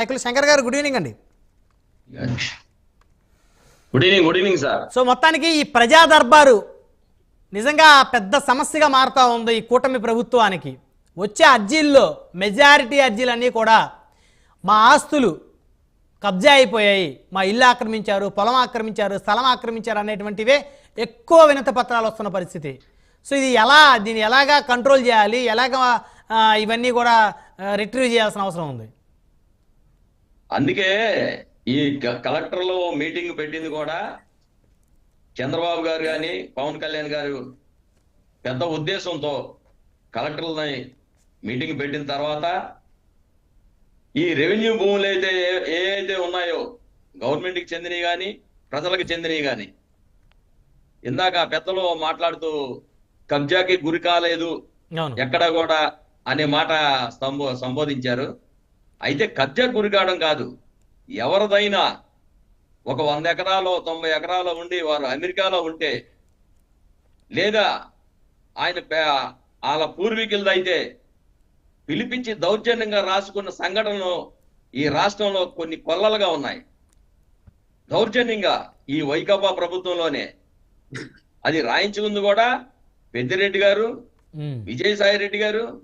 నాయకులు శంకర్ గారు good evening అండి. Good evening good evening sir. So మొత్తానికి ఈ ప్రజా దర్బారు నిజంగా పెద్ద సమస్యగా మారుతా ఉంది ఈ కూటమి ప్రభుత్వానికి. వచ్చే అర్జీల్లో మెజారిటీ అర్జీలన్నీ కూడా మా ఆస్తులు కబ్జా అయిపోయాయి. మా ఇల్లు ఆక్రమించారు పొలం ఆక్రమించారు స్థలం ఆక్రమించారు అనేటువంటివే ఎక్కువ వినత పత్రాలు వస్తున్న పరిస్థితి. సో ఇది ఎలా దీన్ని ఎలాగా కంట్రోల్ చేయాలి ఎలాగ ఇవన్నీ కూడా రిట్రీవ్ చేయాల్సిన అవసరం ఉంది. అందుకే ఈ కలెక్టర్లు మీటింగ్ పెట్టింది కూడా చంద్రబాబు గారు కానీ పవన్ కళ్యాణ్ గారు పెద్ద ఉద్దేశంతో కలెక్టర్లని మీటింగ్ పెట్టిన తర్వాత ఈ రెవెన్యూ భూములు అయితే ఏ- అయితే ఉన్నాయో గవర్నమెంట్కి చెందినవి కానీ ప్రజలకు చెందినవి కానీ ఇందాక పెద్దలు మాట్లాడుతూ కబ్జాకి గురి కాలేదు ఎక్కడ కూడా అనే మాట సంబో సంబోధించారు. అయితే కబ్జా కావడం కాదు. ఎవరిదైనా ఒక వంద ఎకరాలు తొంభై ఎకరాలు ఉండి వారు అమెరికాలో ఉంటే లేదా ఆయన వాళ్ళ పూర్వీకులదైతే పిలిపించి దౌర్జన్యంగా రాసుకున్న సంఘటనలు ఈ రాష్ట్రంలో కొన్ని కొల్లలుగా ఉన్నాయి. దౌర్జన్యంగా ఈ వైకాపా ప్రభుత్వంలోనే. అది రాయించుకుంది కూడా పెద్దిరెడ్డి గారు. విజయసాయి రెడ్డి గారు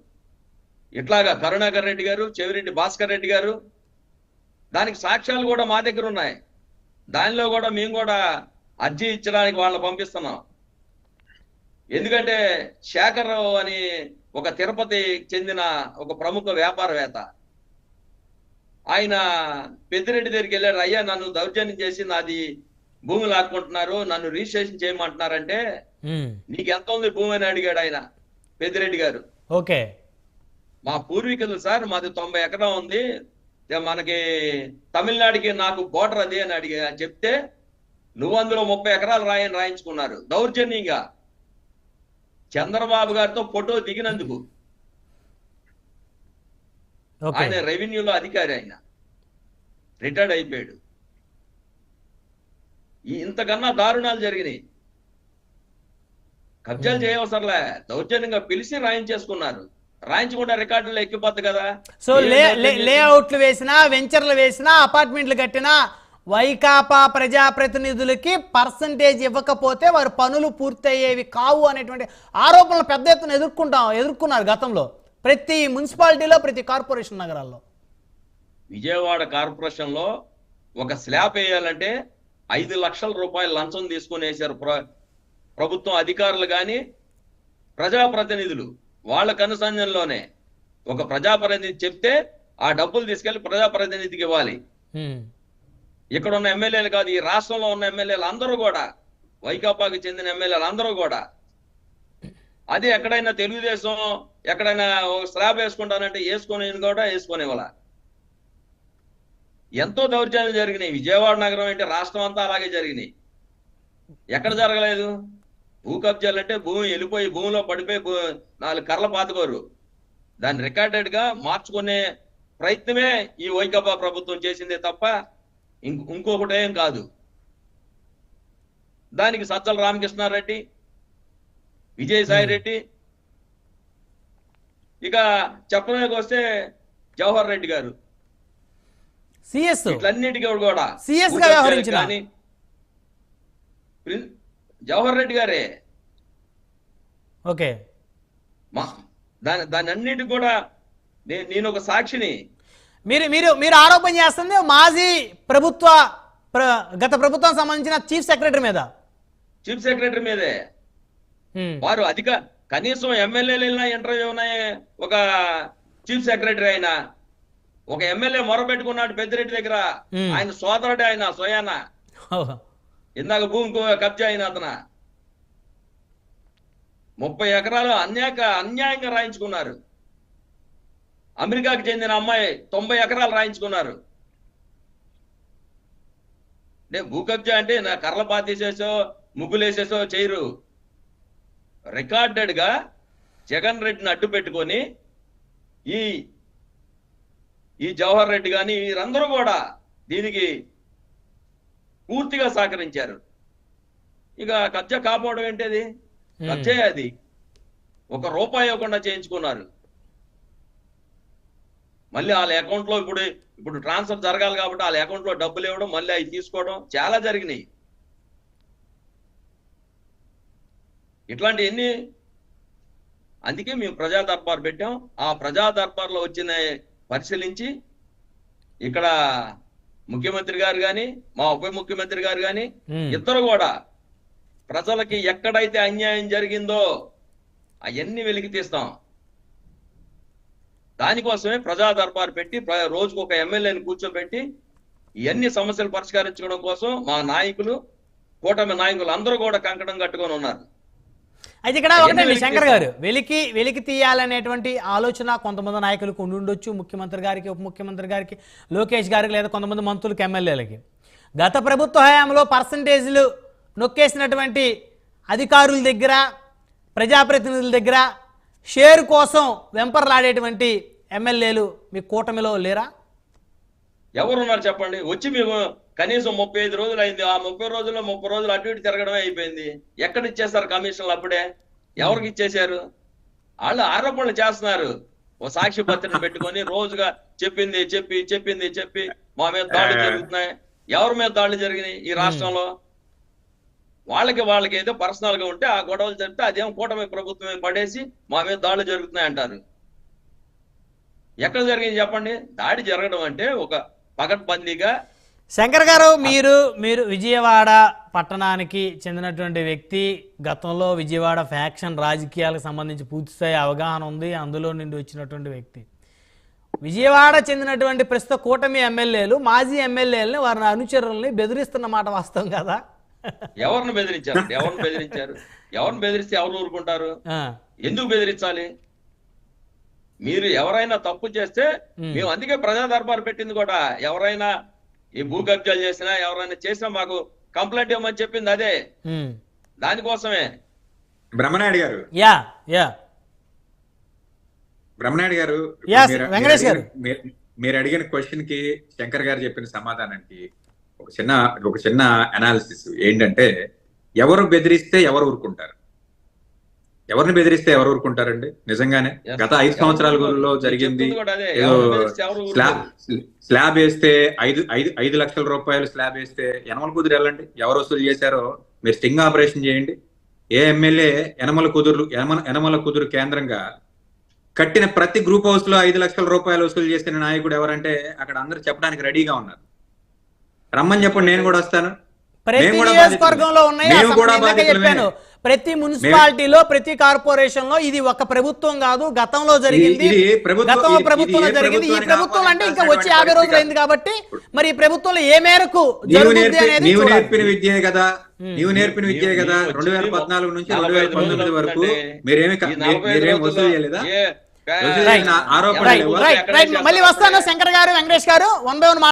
ఇట్లాగా కరుణాకర్ రెడ్డి గారు చెవిరెడ్డి భాస్కర్ రెడ్డి గారు దానికి సాక్ష్యాలు కూడా మా దగ్గర ఉన్నాయి. దానిలో కూడా మేము కూడా అర్జీ ఇచ్చడానికి వాళ్ళని పంపిస్తున్నాం. ఎందుకంటే శేఖర్ అని ఒక తిరుపతి చెందిన ఒక ప్రముఖ వ్యాపారవేత్త. ఆయన పెద్దిరెడ్డి దగ్గరికి వెళ్ళాడు అయ్యా నన్ను దౌర్జన్యం చేసి నాది భూమి లాక్కుంటున్నారు నన్ను రిజిస్ట్రేషన్ చేయమంటున్నారంటే. నీకు ఎంత ఉంది భూమి? అని అడిగాడు ఆయన పెద్దిరెడ్డి గారు. ఓకే. మా పూర్వీకులు సార్ మాది తొంభై ఎకరం ఉంది. మనకి తమిళనాడుకి నాకు బోర్డర్ అది అని అడిగి చెప్తే నువ్వు అందులో ముప్పై ఎకరాలు రాయని రాయించుకున్నారు. దౌర్జన్యంగా. చంద్రబాబు గారితో ఫోటో దిగినందుకు. ఆయన రెవెన్యూలో అధికారి ఆయన. రిటైర్డ్ అయిపోయాడు. ఇంతకన్నా దారుణాలు జరిగినాయి. కబ్జాలు చేయవసరంలే. దౌర్జన్యంగా పిలిచి రాయించేసుకున్నారు. రాయించకుండా రికార్డులో ఎక్కిపోద్ది కదా. సో లేఅవుట్లు వేసినా వెంచర్లు వేసినా అపార్ట్మెంట్లు కట్టినా వైకాపా ప్రజాప్రతినిధులకి పర్సంటేజ్ ఇవ్వకపోతే వారి పనులు పూర్తయ్యేవి కావు అనేటువంటి ఆరోపణలు పెద్ద ఎత్తున ఎదుర్కొంటాం ఎదుర్కొన్నారు గతంలో. ప్రతి మున్సిపాలిటీలో ప్రతి కార్పొరేషన్ నగరాల్లో. విజయవాడ కార్పొరేషన్లో ఒక స్లాబ్ వేయాలంటే ఐదు లక్షల రూపాయల లంచం తీసుకుని వేశారు ప్ర- ప్రభుత్వం అధికారులు కానీ ప్రజాప్రతినిధులు. వాళ్ళ కనుసంజంలోనే ఒక ప్రజాప్రతినిధి చెప్తే ఆ డబ్బులు తీసుకెళ్ళి ప్రజాప్రతినిధికి ఇవ్వాలి. ఇక్కడ ఉన్న ఎమ్మెల్యేలు కాదు ఈ రాష్ట్రంలో ఉన్న ఎమ్మెల్యేలు అందరూ కూడా వైకాపాకి చెందిన ఎమ్మెల్యేలు అందరూ కూడా. అది ఎక్కడైనా తెలుగుదేశం ఎక్కడైనా ఒక స్లాబ్ వేసుకుంటానంటే వేసుకొని కూడా వేసుకునేవాళ్ళ ఎంతో దౌర్జన్యం జరిగినాయి. విజయవాడ నగరం అంటే రాష్ట్రం అంతా అలాగే జరిగినాయి. ఎక్కడ జరగలేదు? భూ కబ్జాలు అంటే భూమి వెళ్ళిపోయి భూమిలో పడిపోయి నాలుగు కర్రలు పాతుకోరు దాన్ని రికార్డెడ్గా మార్చుకునే ప్రయత్నమే ఈ వైకాపా ప్రభుత్వం చేసిందే తప్ప ఇంక- ఇంకొకటి ఏం కాదు దానికి సజ్జల రామకృష్ణారెడ్డి విజయసాయి రెడ్డి ఇక చెప్పడానికి వస్తే జవహర్ రెడ్డి గారు సిఎస్ వీటన్నిటికీ కూడా CS గా వ్యవహరించిన. జవహర్ రెడ్డి గారే. ఓకే. మా దాని దాని అన్నిటికి కూడా నేను ఒక సాక్షిని. మీరు మీరు మీరు ఆరోపణ చేస్తుంది మాజీ ప్రభుత్వ ప్ర- గత ప్రభుత్వం సంబంధించిన చీఫ్ సెక్రటరీ మీద. చీఫ్ సెక్రటరీ మీదే. వారు అధిక కనీసం ఎమ్మెల్యేలు ఇంటర్వ్యూ ఉన్నాయి ఒక చీఫ్ సెక్రటరీ అయినా. ఒక ఎమ్మెల్యే మొరబెట్టుకున్నాడు పెద్దిరెడ్డి దగ్గర. ఆయన సోదరుడే ఆయన స్వయాన. ఓహ్. ఇందాక భూమి కబ్జా అయిన అతన. ముప్పై ఎకరాలు అన్యాక అన్యాయంగా రాయించుకున్నారు. అమెరికాకు చెందిన అమ్మాయి తొంభై ఎకరాలు రాయించుకున్నారు. అంటే భూ కబ్జా అంటే నా కర్రల పాతేసేసో ముగ్గులేసేసో చేయరు. రికార్డెడ్గా జగన్ రెడ్డిని అడ్డు పెట్టుకొని ఈ ఈ జవహర్ రెడ్డి కానీ వీరందరూ కూడా దీనికి పూర్తిగా సహకరించారు. ఇక కబ్జా కాపాడడం ఏంటది? కబ్జే అది. ఒక రూపాయి ఇవ్వకుండా చేయించుకున్నారు. మళ్ళీ వాళ్ళ అకౌంట్లో ఇప్పుడు ఇప్పుడు ట్రాన్స్ఫర్ జరగాలి కాబట్టి వాళ్ళ అకౌంట్లో డబ్బులు ఇవ్వడం మళ్ళీ అవి తీసుకోవడం చాలా జరిగినాయి. ఇట్లాంటి ఎన్ని అందుకే మేము ప్రజా దర్బార్ పెట్టాం. ఆ ప్రజా దర్బార్లో వచ్చిన పరిశీలించి ఇక్కడ ముఖ్యమంత్రి గారు కానీ మా ఉప ముఖ్యమంత్రి గారు కానీ ఉమ్. ఇద్దరు కూడా ప్రజలకి ఎక్కడైతే అన్యాయం జరిగిందో అవన్నీ వెలికి తీస్తాం దానికోసమే ప్రజా దర్బార్ పెట్టి రోజుకు ఒక ఎమ్మెల్యేని కూర్చోబెట్టి ఇవన్నీ సమస్యలు పరిష్కరించడం కోసం మా నాయకులు కూటమి నాయకులు అందరూ కూడా కంకణం కట్టుకొని ఉన్నారు అయితే ఇక్కడ వెలికి శంకర్. గారు. వెలికి వెలికి తీయాలనేటువంటి ఆలోచన కొంతమంది నాయకులకు ఉండి ఉండొచ్చు ముఖ్యమంత్రి గారికి ఉప ముఖ్యమంత్రి గారికి లోకేష్ గారికి లేదా కొంతమంది మంత్రులకి ఎమ్మెల్యేలకి. గత ప్రభుత్వ హయాంలో పర్సంటేజ్లు నొక్కేసినటువంటి అధికారుల దగ్గర ప్రజాప్రతినిధుల దగ్గర షేర్ కోసం వెంపర్లాడేటువంటి ఎమ్మెల్యేలు మీ కూటమిలో లేరా? ఎవరున్నారు చెప్పండి? వచ్చి మేము కనీసం ముప్పై ఐదు రోజులు అయింది ఆ ముప్పై రోజుల్లో ముప్పై రోజులు అటు ఇటు తిరగడమే అయిపోయింది. ఎక్కడ ఇచ్చేస్తారు కమిషన్లు అప్పుడే? ఎవరికి ఇచ్చేశారు? వాళ్ళు ఆరోపణలు చేస్తున్నారు. ఓ సాక్షి పత్రిక పెట్టుకొని రోజుగా చెప్పింది చెప్పి చెప్పింది చెప్పి మా మీద దాడులు జరుగుతున్నాయి. ఎవరి మీద దాడులు జరిగినాయి ఈ రాష్ట్రంలో? వాళ్ళకి వాళ్ళకి ఏదో పర్సనల్గా ఉంటే ఆ గొడవలు జరిగితే అదేం కూటమి ప్రభుత్వమే పడేసి మా మీద దాడులు జరుగుతున్నాయి అంటారు. ఎక్కడ జరిగింది చెప్పండి? దాడి జరగడం అంటే ఒక పకడ్బందీగా శంకర్ గారు మీరు మీరు విజయవాడ పట్టణానికి చెందినటువంటి వ్యక్తి గతంలో విజయవాడ ఫ్యాక్షన్ రాజకీయాలకు సంబంధించి పూర్తిస్థాయి అవగాహన ఉంది అందులో నుండి వచ్చినటువంటి వ్యక్తి. విజయవాడ చెందినటువంటి ప్రస్తుత కూటమి ఎమ్మెల్యేలు మాజీ ఎమ్మెల్యేలని వారి అనుచరుల్ని బెదిరిస్తున్న మాట వాస్తవం కదా? ఎవరిని బెదిరించారు? ఎవరిని బెదిరించారు? ఎవరిని బెదిరిస్తే ఎవరు ఊరుకుంటారు? ఎందుకు బెదిరించాలి? మీరు ఎవరైనా తప్పు చేస్తే. మేము అందుకే ప్రజా దర్బార్ పెట్టింది కూడా. ఎవరైనా ఈ భూ కబ్జాలు చేసినా ఎవరైనా చేసినా మాకు కంప్లైంట్ ఇవ్వమని చెప్పింది అదే. దానికోసమే. బ్రహ్మనాయుడు గారు. Yeah yeah. బ్రహ్మనాయుడు గారు వెంకటేష్ గారు. మీరు అడిగిన క్వశ్చన్కి శంకర్ గారు చెప్పిన సమాధానానికి ఒక చిన్న ఒక చిన్న అనాలిసిస్ ఏంటంటే ఎవరు బెదిరిస్తే ఎవరు ఊరుకుంటారు? ఎవరిని బెదిరిస్తే ఎవరు ఊరుకుంటారండి? నిజంగానే. గత ఐదు సంవత్సరాలలో జరిగింది స్లాబ్ వేస్తే ఐదు ఐదు ఐదు లక్షల రూపాయలు స్లాబ్ వేస్తే యనమల కుదురు వెళ్ళండి. ఎవరు వసూలు చేశారో మీరు స్టింగ్ ఆపరేషన్ చేయండి. ఏ ఎమ్మెల్యే యనమల కుదురు యనమల యనమల కుదురు కేంద్రంగా కట్టిన ప్రతి గ్రూప్ హౌస్లో ఐదు లక్షల రూపాయలు వసూలు చేసిన నాయకుడు ఎవరంటే అక్కడ అందరూ చెప్పడానికి రెడీగా ఉన్నారు. రమ్మని చెప్పండి నేను కూడా వస్తాను. ప్రతి మేము కూడా నియోజకవర్గంలో. ఉన్నాయి. చెప్పాను. ప్రతి మున్సిపాలిటీలో ప్రతి కార్పొరేషన్లో ఇది ఒక ప్రభుత్వం కాదు గతంలో జరిగింది. గతంలో ప్రభుత్వంలో జరిగింది. ఈ ప్రభుత్వం అంటే ఇంకా వచ్చి యాభై రోజులు అయింది కాబట్టి మరి ఈ ప్రభుత్వంలో ఏ మేరకు జరుగుతుంది అనేది. నేర్పిన విద్యే కదా. నీవు నేర్పిన విద్యే కదా. రెండు వేల పద్నాలుగు నుంచి రెండు వేల పంతొమ్మిది వరకు. మీరేమి వసూలు చేయలేదా? రైట్ మళ్ళీ వస్తాను శంకర్ గారు వెంకటేష్ గారు. One by one